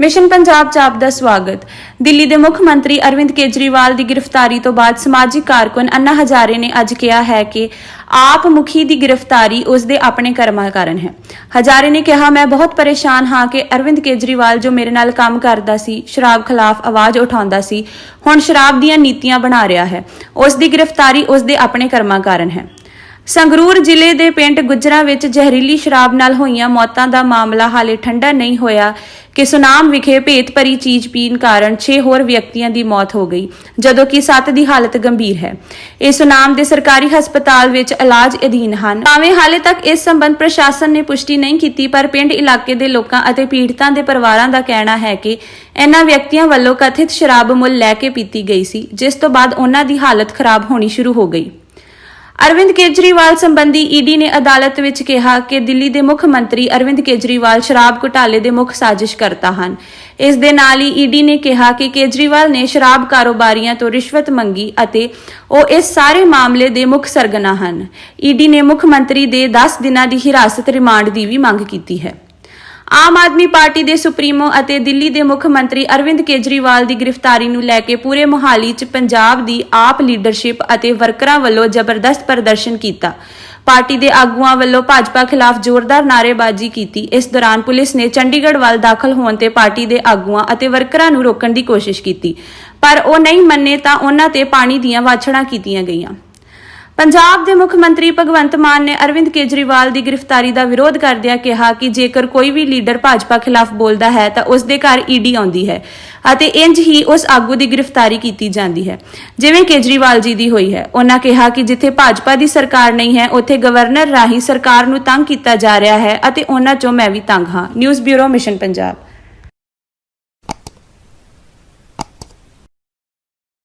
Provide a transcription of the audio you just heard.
Mission Punjab ਚ ਆਪ ਦਾ ਸਵਾਗਤ। ਦਿੱਲੀ ਦੇ ਮੁੱਖ ਮੰਤਰੀ ਅਰਵਿੰਦ ਕੇਜਰੀਵਾਲ ਦੀ ਗ੍ਰਿਫਤਾਰੀ ਤੋਂ ਬਾਅਦ ਸਮਾਜਿਕ ਕਾਰਕੁਨ ਅੰਨਾ ਹਜ਼ਾਰੇ ਨੇ ਅੱਜ ਕਿਹਾ ਹੈ ਕਿ ਆਪ ਮੁਖੀ ਦੀ ਗ੍ਰਿਫਤਾਰੀ ਉਸ ਦੇ ਆਪਣੇ ਕਰਮਾਂ ਕਾਰਨ ਹੈ। ਹਜ਼ਾਰੇ ਨੇ ਕਿਹਾ, ਮੈਂ ਬਹੁਤ ਪਰੇਸ਼ਾਨ ਹਾਂ ਕਿ ਅਰਵਿੰਦ ਕੇਜਰੀਵਾਲ ਜੋ ਮੇਰੇ ਨਾਲ ਕੰਮ ਕਰਦਾ ਸੀ, ਸ਼ਰਾਬ ਖਿਲਾਫ ਆਵਾਜ਼ ਉਠਾਉਂਦਾ ਸੀ, ਹੁਣ ਸ਼ਰਾਬ ਦੀਆਂ ਨੀਤੀਆਂ ਬਣਾ ਰਿਹਾ ਹੈ। ਉਸ ਦੀ ਗ੍ਰਿਫਤਾਰੀ ਉਸ ਦੇ ਆਪਣੇ ਕਰਮਾਂ ਕਾਰਨ ਹੈ। ਸੰਗਰੂਰ ਜ਼ਿਲ੍ਹੇ ਦੇ ਪਿੰਡ ਗੁਜਰਾ ਵਿੱਚ ਜ਼ਹਿਰੀਲੀ ਸ਼ਰਾਬ ਨਾਲ ਹੋਈਆਂ ਮੌਤਾਂ ਦਾ ਮਾਮਲਾ ਹਾਲੇ ਠੰਡਾ ਨਹੀਂ ਹੋਇਆ। ਕਿ ਸੁਨਾਮ ਵਿਖੇ ਭੇਤ ਭਰੀ ਚੀਜ਼ ਪੀਣ ਕਾਰਨ 6 ਹੋਰ ਵਿਅਕਤੀਆਂ ਦੀ ਮੌਤ ਹੋ ਗਈ, ਜਦੋਂ ਕਿ 7 ਦੀ ਹਾਲਤ ਗੰਭੀਰ ਹੈ। ਇਹ ਸੁਨਾਮ ਦੇ ਸਰਕਾਰੀ ਹਸਪਤਾਲ ਵਿੱਚ ਇਲਾਜ ਅਧੀਨ ਹਨ। ਭਾਵੇਂ ਹਾਲੇ ਤੱਕ ਇਸ ਸੰਬੰਧ ਪ੍ਰਸ਼ਾਸਨ ਨੇ ਪੁਸ਼ਟੀ ਨਹੀਂ ਕੀਤੀ, ਪਰ ਪਿੰਡ ਇਲਾਕੇ ਦੇ ਲੋਕਾਂ ਅਤੇ ਪੀੜਤਾਂ ਦੇ ਪਰਿਵਾਰਾਂ ਦਾ ਕਹਿਣਾ ਹੈ ਕਿ ਇਹਨਾਂ ਵਿਅਕਤੀਆਂ ਵੱਲੋਂ ਕਥਿਤ ਸ਼ਰਾਬ ਮੁੱਲ ਲੈ ਕੇ ਪੀਤੀ ਗਈ ਸੀ, ਜਿਸ ਤੋਂ ਬਾਅਦ ਉਹਨਾਂ ਦੀ ਹਾਲਤ ਖਰਾਬ ਹੋਣੀ ਸ਼ੁਰੂ ਹੋ ਗਈ। ਅਰਵਿੰਦ ਕੇਜਰੀਵਾਲ ਸੰਬੰਧੀ ਈਡੀ ਨੇ ਅਦਾਲਤ ਵਿੱਚ ਕਿਹਾ ਕਿ ਦਿੱਲੀ ਦੇ ਮੁੱਖ ਮੰਤਰੀ ਅਰਵਿੰਦ ਕੇਜਰੀਵਾਲ ਸ਼ਰਾਬ ਘੁਟਾਲੇ ਦੇ ਮੁੱਖ ਸਾਜ਼ਿਸ਼ ਕਰਤਾ ਹਨ। ਇਸ ਦੇ ਨਾਲ ਹੀ ਈਡੀ ਨੇ ਕਿਹਾ ਕਿ ਕੇਜਰੀਵਾਲ ਨੇ ਸ਼ਰਾਬ ਕਾਰੋਬਾਰੀਆਂ ਤੋਂ ਰਿਸ਼ਵਤ ਮੰਗੀ ਅਤੇ ਉਹ ਇਸ ਸਾਰੇ ਮਾਮਲੇ ਦੇ ਮੁੱਖ ਸਰਗਨਾ ਹਨ। ਈਡੀ ਨੇ ਮੁੱਖ ਮੰਤਰੀ ਦੇ 10 ਦਿਨਾਂ ਦੀ ਹਿਰਾਸਤ ਰਿਮਾਂਡ ਦੀ ਵੀ ਮੰਗ ਕੀਤੀ ਹੈ। ਆਮ ਆਦਮੀ ਪਾਰਟੀ ਦੇ ਸੁਪਰੀਮੋ ਅਤੇ ਦਿੱਲੀ ਦੇ ਮੁੱਖ ਮੰਤਰੀ ਅਰਵਿੰਦ ਕੇਜਰੀਵਾਲ ਦੀ ਗ੍ਰਿਫਤਾਰੀ ਨੂੰ ਲੈ ਕੇ ਪੂਰੇ ਮੁਹਾਲੀ 'ਚ ਪੰਜਾਬ ਦੀ ਆਪ ਲੀਡਰਸ਼ਿਪ ਅਤੇ ਵਰਕਰਾਂ ਵੱਲੋਂ ਜ਼ਬਰਦਸਤ ਪ੍ਰਦਰਸ਼ਨ ਕੀਤਾ। ਪਾਰਟੀ ਦੇ ਆਗੂਆਂ ਵੱਲੋਂ ਭਾਜਪਾ ਖਿਲਾਫ ਜ਼ੋਰਦਾਰ ਨਾਅਰੇਬਾਜ਼ੀ ਕੀਤੀ। ਇਸ ਦੌਰਾਨ ਪੁਲਿਸ ਨੇ ਚੰਡੀਗੜ੍ਹ ਵੱਲ ਦਾਖਲ ਹੋਣ ਤੇ ਪਾਰਟੀ ਦੇ ਆਗੂਆਂ ਅਤੇ ਵਰਕਰਾਂ ਨੂੰ ਰੋਕਣ ਦੀ ਕੋਸ਼ਿਸ਼ ਕੀਤੀ। ਪਰ ਉਹ ਨਹੀਂ ਮੰਨੇ ਤਾਂ ਉਹਨਾਂ ਤੇ ਪਾਣੀ ਦੀਆਂ ਵਾਛੜਾਂ ਕੀਤੀਆਂ ਗਈਆਂ। ਪੰਜਾਬ ਦੇ ਮੁੱਖ ਮੰਤਰੀ ਭਗਵੰਤ ਮਾਨ ਨੇ ਅਰਵਿੰਦ ਕੇਜਰੀਵਾਲ ਦੀ ਗ੍ਰਿਫਤਾਰੀ ਦਾ ਵਿਰੋਧ ਕਰਦਿਆਂ ਕਿਹਾ ਕਿ ਜੇਕਰ ਕੋਈ ਵੀ ਲੀਡਰ ਭਾਜਪਾ ਖਿਲਾਫ ਬੋਲਦਾ ਹੈ ਤਾਂ ਉਸ ਦੇ ਘਰ ਈਡੀ ਆਉਂਦੀ ਹੈ ਅਤੇ ਇੰਜ ਹੀ ਉਸ ਆਗੂ ਦੀ ਗ੍ਰਿਫਤਾਰੀ ਕੀਤੀ ਜਾਂਦੀ ਹੈ। ਜਿਵੇਂ ਕੇਜਰੀਵਾਲ ਜੀ ਦੀ ਹੋਈ ਹੈ। ਉਹਨਾਂ ਕਿਹਾ ਕਿ ਜਿੱਥੇ ਭਾਜਪਾ ਦੀ ਸਰਕਾਰ ਨਹੀਂ ਹੈ, ਉੱਥੇ ਗਵਰਨਰ ਰਾਹੀਂ ਸਰਕਾਰ ਨੂੰ ਤੰਗ ਕੀਤਾ ਜਾ ਰਿਹਾ ਹੈ ਅਤੇ ਉਹਨਾਂ ਚੋਂ ਮੈਂ ਵੀ ਤੰਗ ਹਾਂ। News bureau mission Punjab.